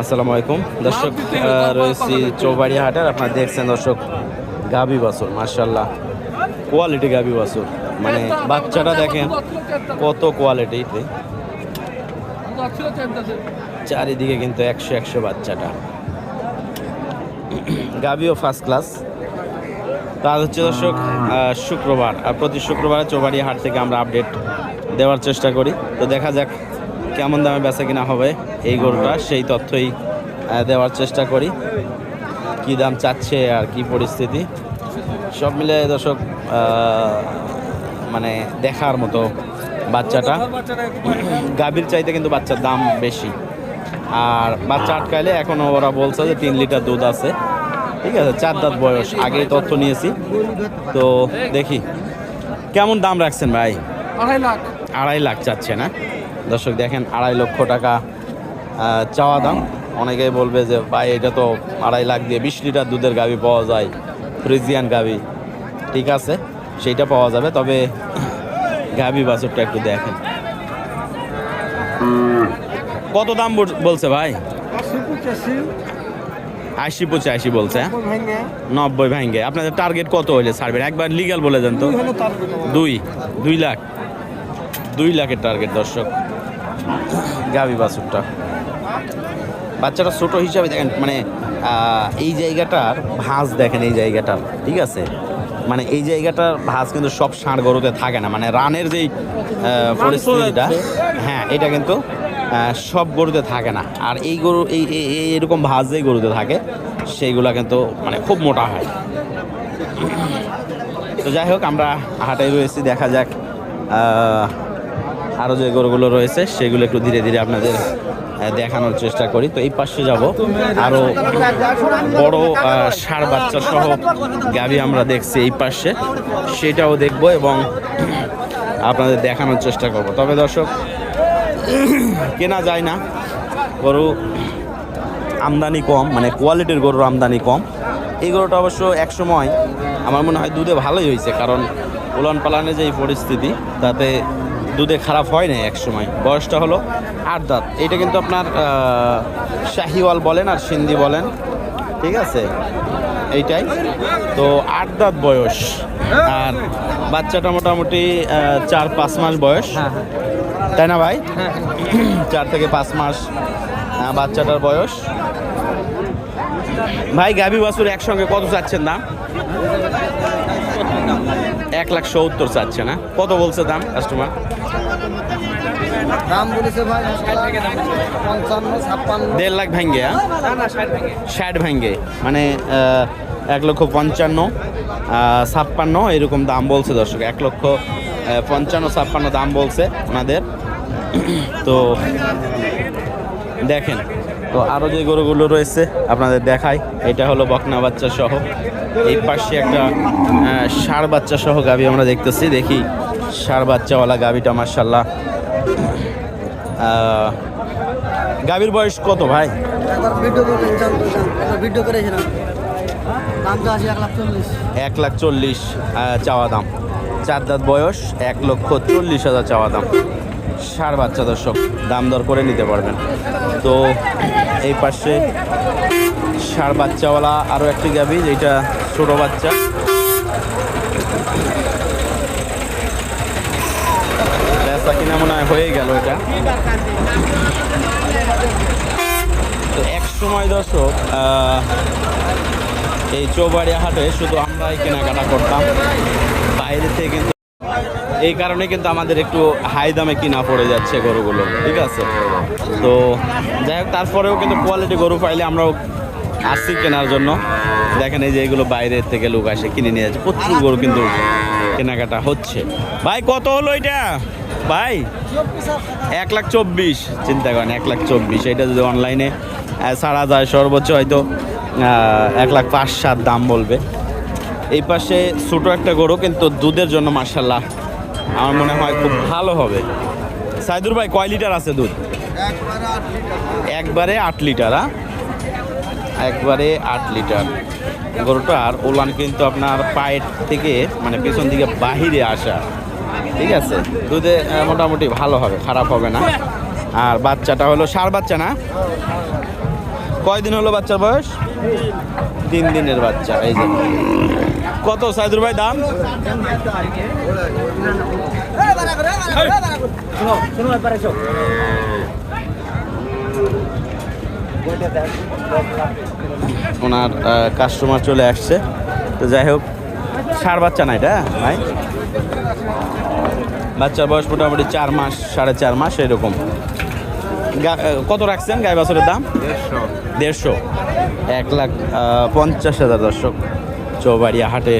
আসসালামু আলাইকুম। দর্শক রয়েছি চৌবাড়ি হাটের আপনারা দেখছেন দর্শক গাবি বাছুর মার্শাল্লাহ কোয়ালিটি গাবি বাছুর। মানে বাচ্চাটা দেখেন কত কোয়ালিটিতে চারিদিকে কিন্তু একশো একশো বাচ্চাটা। গাবিও ফার্স্ট ক্লাস তার হচ্ছে দর্শক শুক্রবার। আর প্রতি শুক্রবারে চৌবাড়ি হাট থেকে আমরা আপডেট দেওয়ার চেষ্টা করি। তো দেখা যাক কেমন দামে বেচা কিনা হবে এই গরুটা। সেই তথ্যই দেওয়ার চেষ্টা করি। কি দাম চাচ্ছে আর কি পরিস্থিতি। সব মিলে দর্শক মানে দেখার মতো বাচ্চাটা। গাভীর চাইতে কিন্তু বাচ্চার দাম বেশি। আর বাচ্চা আটকাইলে এখনও ওরা বলছে যে তিন লিটার দুধ আছে। ঠিক আছে, চার দাঁত বয়স, আগেই তথ্য নিয়েছি। তো দেখি, কেমন দাম রাখছেন ভাই? আড়াই লাখ। আড়াই লাখ চাচ্ছে না। দর্শক দেখেন আড়াই লক্ষ টাকা চাওয়া দাম। অনেকেই বলবে যে ভাই এটা তো আড়াই লাখ দিয়ে বিশ লিটার দুধের গাভি পাওয়া যায় ফ্রিজিয়ান গাভি। ঠিক আছে সেইটা পাওয়া যাবে তবে গাভি বাছরটা একটু দেখেন। কত দাম বল- বলছে ভাই? আশি পঁচাশি। বলছে হ্যাঁ? নব্বই ভাঙ্গে। আপনাদের টার্গেট কত হইলে ছাড়বেন? একবার লিগাল বলে দেন তো। দুই দুই লাখ। দুই লাখের টার্গেট দর্শক। গাবি বাছুরটা। বাচ্চাটা ছোট হিসাবে দেখেন মানে এই জায়গাটার ভাঁজ দেখেন এই জায়গাটার ঠিক আছে? মানে এই জায়গাটার ভাঁজ কিন্তু সব ষাঁড় গরুতে থাকে না। মানে রানের যেই পরিস্থিতিটা হ্যাঁ এটা কিন্তু সব গরুতে থাকে না। আর এই গরু এই এরকম ভাঁজ যেই গরুতে থাকে সেইগুলা কিন্তু মানে খুব মোটা হয়। তো যাই হোক আমরা হাটে রয়েছি দেখা যাক আরও যে গরুগুলো রয়েছে, সেগুলো একটু ধীরে ধীরে আপনাদের দেখানোর চেষ্টা করি। তো এই পাশে যাব। আরও বড় সার বাচ্চা সহ গাভি আমরা দেখছি এই পাশে। সেটাও দেখব এবং আপনাদের দেখানোর চেষ্টা করব। তবে দর্শক, কেনা যায় না। গরু আমদানি কম মানে কোয়ালিটির গরুর আমদানি কম। এই গরুটা অবশ্য এক সময় আমার মনে হয় দুধে ভালোই হয়েছে, কারণ উলান পালানে যে পরিস্থিতি, তাতে দুধে খারাপ হয় না এক সময়। বয়সটা হলো আট দাঁত। এটা কিন্তু আপনার শাহিওয়াল বলেন আর সিন্ধি বলেন। ঠিক আছে? এইটাই। তো আট দাঁত বয়স। আর বাচ্চাটা মোটামুটি চার পাঁচ মাস বয়স। তাই না ভাই? চার থেকে পাঁচ মাস বাচ্চাটার বয়স। ভাই গাভী বাছুর একসঙ্গে কত চাচ্ছেন দাম? এক লাখ সত্তর চাচ্ছে না? কত বলছে দাম কাস্টমার? দাম বলেছে ভাই, পঞ্চান্ন, ছাপ্পান্ন। দেড় লাখ ভেঙ্গে হ্যাঁ? ষাট ভেঙ্গে মানে এক লক্ষ পঞ্চান্ন ছাপ্পান্ন, এরকম দাম বলছে দর্শক, এক লক্ষ পঞ্চান্ন, ছাপ্পান্ন দাম বলছে ওনাদের। তো, দেখেন, তো আরও যে গরুগুলো রয়েছে, আপনাদের দেখাই, এটা হলো বকনা বাচ্চা সহ, এই পাশে একটা ষাঁড় বাচ্চা সহ গাভি আমরা দেখতেছি, দেখি, ষাঁড় বাচ্চাওয়ালা গাভিটা মার্শাল্লাহ গাভীর বয়স কত ভাই? ভিডিও করেছিলাম। এক লাখ চল্লিশ। চাওয়া দাম। চার দাঁত বয়স এক লক্ষ চল্লিশ হাজার চাওয়া দাম। ষাড় বাচ্চা দর্শক দাম দর করে নিতে পারবেন। তো এই পাশে ষাড় বাচ্চাওয়ালা আরও একটি গাবি যেটা ছোটো বাচ্চা। বেচা কিনা মনে হয়ে গেল এটা। তো এক সময় দর্শক এই চৌবাড়িয়া হাটে শুধু আমরাই কেনাকাটা করতাম। বাইরে থেকে কিন্তু এই কারণে কিন্তু আমাদের একটু হাই দামে কিনা পড়ে যাচ্ছে গরুগুলো, ঠিক আছে? তো যাই হোক, তারপরেও কিন্তু কোয়ালিটি গরু পাইলে আমরাও আসছি কেনার জন্য। দেখেন এই যে এগুলো বাইরের থেকে লোক আসে কিনে নিয়ে যাচ্ছে। প্রচুর গরু কিন্তু কেনাকাটা হচ্ছে। ভাই, কত হলো এটা? ভাই, এক লাখ চব্বিশ, চিন্তা করেন, এক লাখ চব্বিশ, এটা যদি অনলাইনে ছাড়া যায় সর্বোচ্চ হয়তো এক লাখ পাঁচ, সাত দাম বলবে। এই পাশে ছোটো একটা গরু, কিন্তু দুধের জন্য মার্শাল্লাহ আমার মনে হয় খুব ভালো হবে। সাইদুর ভাই, কয় লিটার আছে দুধ? একবারে আট লিটার হ্যাঁ? একবারে আট লিটার। গরুটার ওলান কিন্তু আপনার পায়ের থেকে মানে পেছন দিকে বাহিরে আসা। ঠিক আছে? দুধে মোটামুটি ভালো হবে, খারাপ হবে না। আর বাচ্চাটা হলো সার বাচ্চা না? কয়দিন হলো বাচ্চার বয়স? তিন দিনের বাচ্চা, এই যে। কত সাইদুর ভাই, দাম? ওনার কাস্টমার চলে আসছে। তো যাই হোক, সার বাচ্চা না এটা, ভাই? বাচ্চার বয়স মোটামুটি চার মাস সাড়ে চার মাস এরকম। কত রাখছেন গাই বাছরের দাম? দেড়শো। এক লাখ পঞ্চাশ হাজার দর্শক। চৌবাড়িয়া হাটে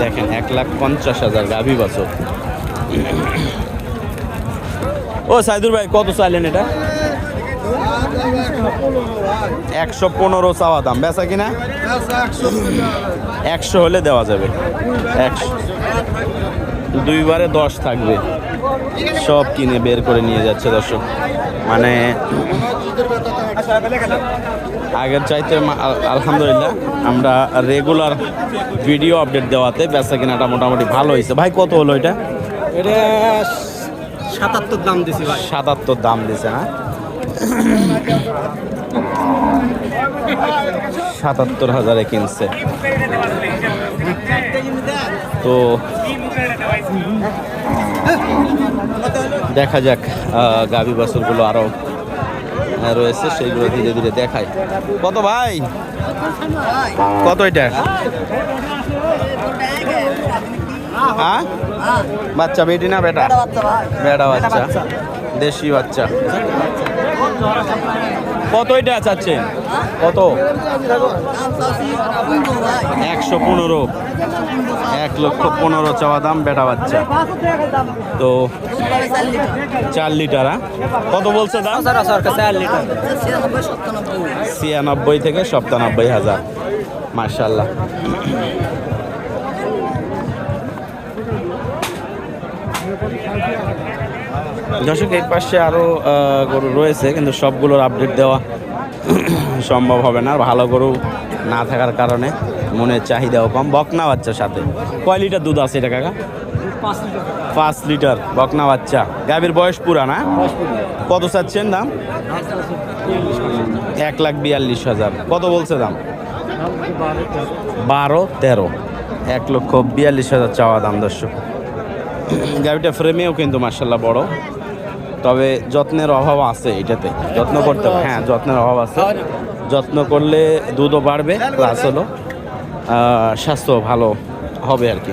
দেখেন এক লাখ পঞ্চাশ হাজার গাভী বছর। ও সাইদুর ভাই কত চাইলেন এটা? একশো পনেরো চাওয়া দাম। বেচা কিনা? একশো হলে দেওয়া যাবে। একশো দুইবারে দশ থাকবে। সব কিনে বের করে নিয়ে যাচ্ছে দর্শক। মানে আগের চাইতে আলহামদুলিল্লাহ আমরা রেগুলার ভিডিও আপডেট দেওয়াতে বেচা কেনাটা মোটামুটি ভালো হয়েছে। ভাই কত হলো এটা? এটা সাতাত্তর দাম দিছে ভাই। সাতাত্তর দাম দিছে না? সাতাত্তর হাজারে কিনছে। তো দেখা যাক গাভী বাছুরগুলো আরও আহ, রয়েছে সেইগুলো ধীরে ধীরে দেখায় কত ভাই? কত এটা? হ্যাঁ? বাচ্চা বেটি না বেটা? বেটা বাচ্চা। দেশি বাচ্চা। কত এটা চাচ্ছেন কত? একশো পনেরো। এক লক্ষ পনেরো চাওয়া দাম, বেটা বাচ্চা। তো চার লিটার হ্যাঁ? কত বলছে দাম? ছিয়ানব্বই থেকে সপ্তানব্বই হাজার। মার্শাল্লাহ দর্শক এই পাশে আরও গরু রয়েছে কিন্তু সবগুলোর আপডেট দেওয়া সম্ভব হবে না। ভালো গরু না থাকার কারণে মনের চাহিদাও কম। বকনা বাচ্চার সাথে। কয় লিটার দুধ আছে এটা কাকা? পাঁচ লিটার। বকনা বাচ্চা। গাভীর বয়স পুরা না? কত চাচ্ছেন দাম? এক লাখ বিয়াল্লিশ হাজার। কত বলছে দাম? বারো তেরো। এক লক্ষ বিয়াল্লিশ হাজার চাওয়া দাম দর্শক। গাড়িটা ফ্রেমেও কিন্তু মার্শাল্লাহ বড়। তবে যত্নের অভাব আছে এটাতে। যত্ন করতে হবে। হ্যাঁ যত্নের অভাব আছে। যত্ন করলে দুধও বাড়বে প্লাস হলো স্বাস্থ্য ভালো হবে আর কি।